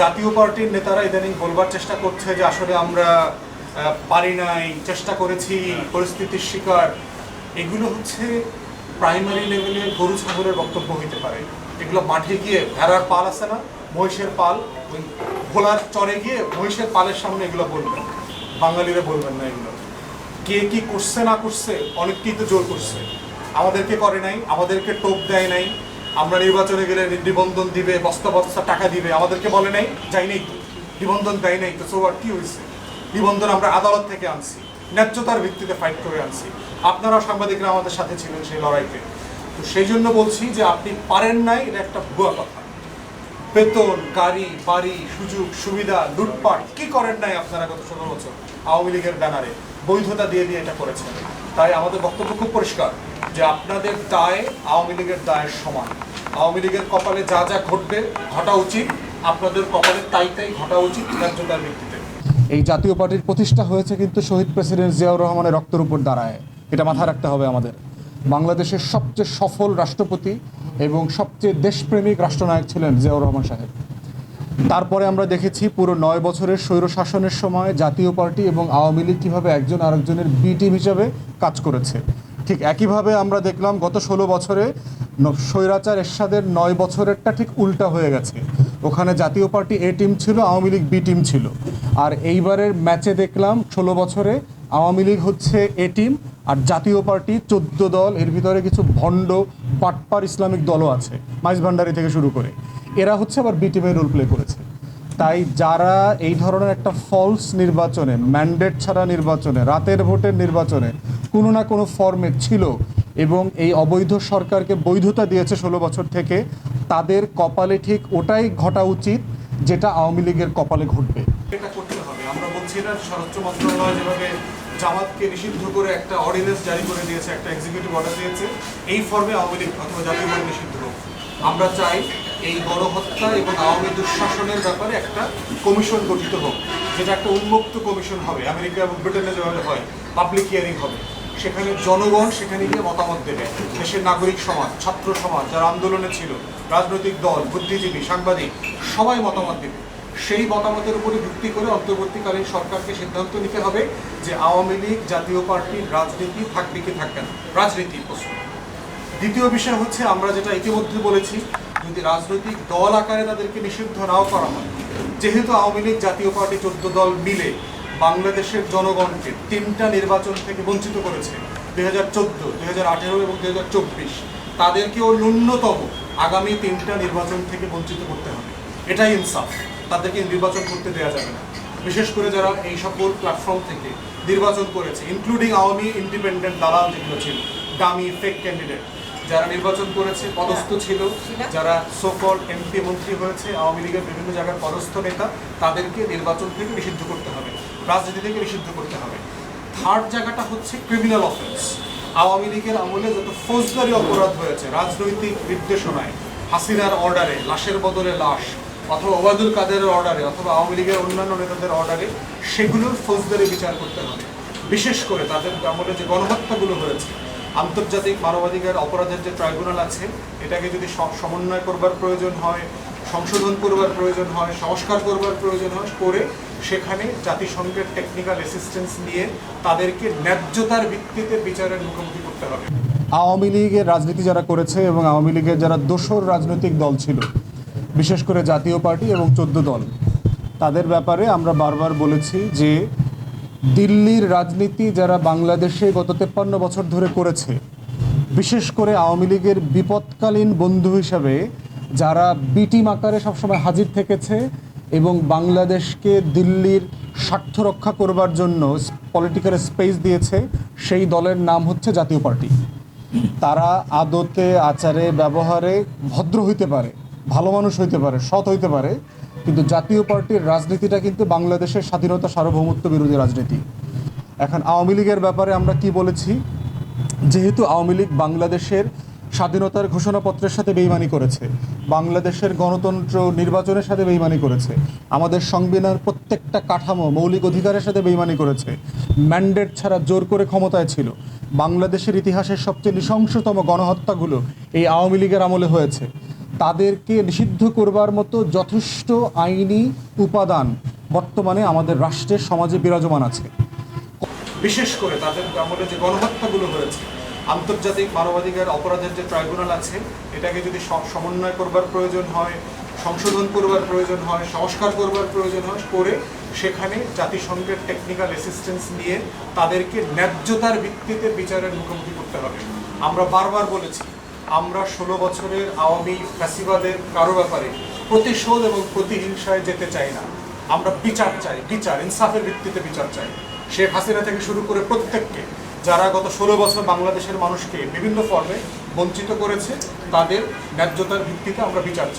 জাতীয় পার্টির নেতারা ইদানিং বলবার চেষ্টা করছে যে আসলে আমরা পারি নাই, চেষ্টা করেছি, পরিস্থিতির শিকার। এগুলো হচ্ছে প্রাইমারি লেভেলে গরু ছাগলের বক্তব্য হইতে পারে। এগুলো মাঠে গিয়ে ভেড়ার পাল আছে না? মহিষের পাল। ওই ভোলার চরে গিয়ে মহিষের পালের সামনে এগুলো বলবেন। বাঙালিরা বলবেন না এগুলো। কে কি করছে না করছে, অনেককেই তো জোর করছে। আমাদেরকে করে নাই, আমাদেরকে টোপ দেয় নাই। আমরা নির্বাচনে গেলে নিবন্ধন দিবে, বস্তা বস্তা টাকা দিবে, আমাদেরকে বলে নাই, যাই নাই তো। নিবন্ধন দেয় নাই তো সোয়ার কি হয়েছে নিবন্ধন আমরা আদালত থেকে আনছি, ন্যায্যতার ভিত্তিতে ফাইট করে আনছি। আপনারা সাংবাদিকরা আমাদের সাথে ছিলেন সেই লড়াইতে। তো সেই জন্য বলছি যে আপনি পারেন নাই, এটা একটা ভুয়া কথা। বেতন, গাড়ি, বাড়ি, সুযোগ, সুবিধা, লুটপাট, কি করেন নাই আপনারা গত ষোলো বছর? আওয়ামী লীগের ব্যানারে। বৈধতা দিয়ে দিয়ে এটা করেছেন। তাই আমাদের বক্তব্য খুব পরিষ্কার। যে আপনাদের দায় আওয়ামী লীগের দায়ের সমান। আওয়ামী লীগের কপালে যা যা ঘটবে, ঘটা উচিত। আপনাদের কপালে তাই তাই ঘটা উচিত ন্যায্যতার ভিত্তিতে। এই জাতীয় পার্টির প্রতিষ্ঠা হয়েছে কিন্তু শহীদ প্রেসিডেন্ট জিয়াউর রহমানের রক্তের উপর দাঁড়ায়। এটা মাথায় রাখতে হবে আমাদের। বাংলাদেশের সবচেয়ে সফল রাষ্ট্রপতি এবং সবচেয়ে দেশপ্রেমিক রাষ্ট্রনায়ক ছিলেন জিয়াউর রহমান সাহেব। তারপরে আমরা দেখেছি পুরো নয় বছরের স্বৈর শাসনের সময় জাতীয় পার্টি এবং আওয়ামী লীগ কীভাবে একজন আরেকজনের বি টিম হিসাবে কাজ করেছে। ঠিক একইভাবে আমরা দেখলাম গত ষোলো বছরে স্বৈরাচার এরশাদের নয় বছরেরটা ঠিক উল্টা হয়ে গেছে। ওখানে জাতীয় পার্টি এ টিম ছিল, আওয়ামী লীগ বি টিম ছিল। আর এইবারের ম্যাচে দেখলাম ষোলো বছরে আওয়ামী লীগ হচ্ছে এ টিম আর জাতীয় পার্টি চোদ্দ দল, এর ভিতরে কিছু ভণ্ড বাটপার ইসলামিক দলও আছে মাইজ ভান্ডারি থেকে শুরু করে। এরা হচ্ছে আবার বি টিমের রোল প্লে করেছে। তাই যারা এই ধরনের একটা ফলস নির্বাচনে ম্যান্ডেট ছাড়া নির্বাচনে, রাতের ভোটের নির্বাচনে কোনো না কোনো ফর্মে ছিল এবং এই অবৈধ সরকারকে বৈধতা দিয়েছে ষোলো বছর থেকে, তাদের কপালে ঠিক ওটাই ঘটা উচিত যেটা আওয়ামী লীগের কপালে ঘটবে। আমরা একটা দিয়েছে আমরা চাই এই গণহত্যা এবং আওয়ামী দুঃশাসনের ব্যাপারে একটা কমিশন গঠিত হোক, যেটা একটা উন্মুক্ত কমিশন হবে, আমেরিকা এবং ব্রিটেনে যেভাবে হয় পাবলিক হিয়ারিং হবে, সেখানে জনগণ সেখানে গিয়ে মতামত দেবে। দেশের নাগরিক সমাজ, ছাত্র সমাজ, যারা আন্দোলনে ছিল, রাজনৈতিক দল, বুদ্ধিজীবী, সাংবাদিক, সবাই মতামত দেবে। সেই মতামতের উপরে ভিত্তি করে অন্তর্বর্তীকালীন সরকারকে সিদ্ধান্ত নিতে হবে যে আওয়ামী লীগ, জাতীয় পার্টির রাজনীতি থাকবে কি থাকবে না। রাজনীতি প্রশ্ন। দ্বিতীয় বিষয় হচ্ছে, আমরা যেটা ইতিমধ্যে বলেছি যদি রাজনৈতিক দল আকারে তাদেরকে নিষিদ্ধ নাও করা হয়, যেহেতু আওয়ামী লীগ জাতীয় পার্টি চোদ্দ দল মিলে বাংলাদেশের জনগণকে তিনটা নির্বাচন থেকে বঞ্চিত করেছে, দুই হাজার চোদ্দ, দুই হাজার আঠেরো এবং দুই হাজার চব্বিশ, তাদেরকেও ন্যূনতম আগামী তিনটা নির্বাচন থেকে বঞ্চিত করতে হবে। এটাই ইনসাফ। তাদেরকে নির্বাচন করতে দেওয়া যাবে না। বিশেষ করে যারা এই সকল প্ল্যাটফর্ম থেকে নির্বাচন করেছে ইনক্লুডিং আওয়ামী ইন্ডিপেন্ডেন্ট দালাল যেগুলো ছিল, দামি ফেক ক্যান্ডিডেট যারা নির্বাচন করেছে পদস্থ ছিল যারা সোকল এমপি মন্ত্রী হয়েছে আওয়ামী লীগের বিভিন্ন জায়গার পদস্থ নেতা তাদেরকে নির্বাচন থেকে নিষিদ্ধ করতে হবে রাজনীতি থেকে নিষিদ্ধ করতে হবে। থার্ড জায়গাটা হচ্ছে ক্রিমিনাল অফেন্স আওয়ামী লীগের আমলে যত ফৌজদারি অপরাধ হয়েছে রাজনৈতিক নির্দেশনায় হাসিনার অর্ডারে লাশের বদলে লাশ অথবা ওবায়দুল কাদেরের অর্ডারে অথবা আওয়ামী লীগের অন্যান্য নেতাদের অর্ডারে সেগুলোর ফৌজদারি বিচার করতে হবে। বিশেষ করে তাদের আমলে যে গণহত্যাগুলো হয়েছে আন্তর্জাতিক মানবাধিকার অপরাধের যে ট্রাইব্যুনাল আছে, এটাকে যদি সমন্বয় করবার প্রয়োজন হয়, সংশোধন করবার প্রয়োজন হয়, সংস্কার করবার প্রয়োজন হয়, করে সেখানে জাতিসংঘের টেকনিক্যাল অ্যাসিস্ট্যান্স নিয়ে তাদেরকে ন্যায্যতার ভিত্তিতে বিচারের মুখোমুখি করতে হবে। আওয়ামী লীগের রাজনীতি যারা করেছে এবং আওয়ামী লীগের যারা দোসর রাজনৈতিক দল ছিল, বিশেষ করে জাতীয় পার্টি এবং চোদ্দ দল, তাদের ব্যাপারে আমরা বারবার বলেছি যে দিল্লির রাজনীতি যারা বাংলাদেশে গত তেপ্পান্ন বছর ধরে করেছে, বিশেষ করে আওয়ামী লীগের বিপদকালীন বন্ধু হিসাবে যারা বিটিম আকারে সবসময় হাজির থেকেছে এবং বাংলাদেশকে দিল্লির স্বার্থ রক্ষা করবার জন্য পলিটিক্যাল স্পেস দিয়েছে, সেই দলের নাম হচ্ছে জাতীয় পার্টি। তারা আদতে, আচারে, ব্যবহারে ভদ্র হইতে পারে, ভালো মানুষ হইতে পারে, সৎ হইতে পারে কিন্তু জাতীয় পার্টির রাজনীতিটা কিন্তু বাংলাদেশের স্বাধীনতা সার্বভৌমত্ব বিরোধী রাজনীতি। এখন আওয়ামী লীগের ব্যাপারে আমরা কি বলেছি? যেহেতু আওয়ামী লীগ বাংলাদেশের স্বাধীনতার ঘোষণাপত্রের সাথে বেইমানি করেছে, বাংলাদেশের গণতন্ত্র নির্বাচনের সাথে বেইমানি করেছে, আমাদের সংবিধান প্রত্যেকটা কাঠামো মৌলিক অধিকারের সাথে বেইমানি করেছে, ম্যান্ডেট ছাড়া জোর করে ক্ষমতায় ছিল। বাংলাদেশের ইতিহাসের সবচেয়ে নৃশংসতম গণহত্যাগুলো এই আওয়ামী লীগের আমলে হয়েছে। তাদেরকে নিষিদ্ধ করবার মতো যথেষ্ট আইনি উপাদান বর্তমানে আমাদের রাষ্ট্রের সমাজে বিরাজমান আছে। বিশেষ করে তাদের আমলে যে গণহত্যাগুলো হয়েছে, আন্তর্জাতিক মানবাধিকার অপরাধের যে ট্রাইব্যুনাল আছে, এটাকে যদি সমন্বয় করবার প্রয়োজন হয়, সংশোধন করবার প্রয়োজন হয়, সংস্কার করবার প্রয়োজন হয়, করে সেখানে জাতিসংঘের টেকনিক্যাল অ্যাসিস্ট্যান্স নিয়ে তাদেরকে ন্যায্যতার ভিত্তিতে বিচারের মুখোমুখি করতে হবে। আমরা বারবার বলেছি আমরা ষোলো বছরের আওয়ামী ফ্যাসিবাদের কারও ব্যাপারে প্রতিশোধ এবং প্রতিহিংসায় যেতে চাই না। আমরা বিচার চাই, বিচার, ইনসাফের ভিত্তিতে বিচার চাই। শেখ হাসিনা থেকে শুরু করে প্রত্যেককে, যারা গত ষোলো বছর বাংলাদেশের মানুষকে বিভিন্ন ফর্মে বঞ্চিত করেছে, তাদের ন্যায্যতার ভিত্তিতে আমরা বিচার চাই।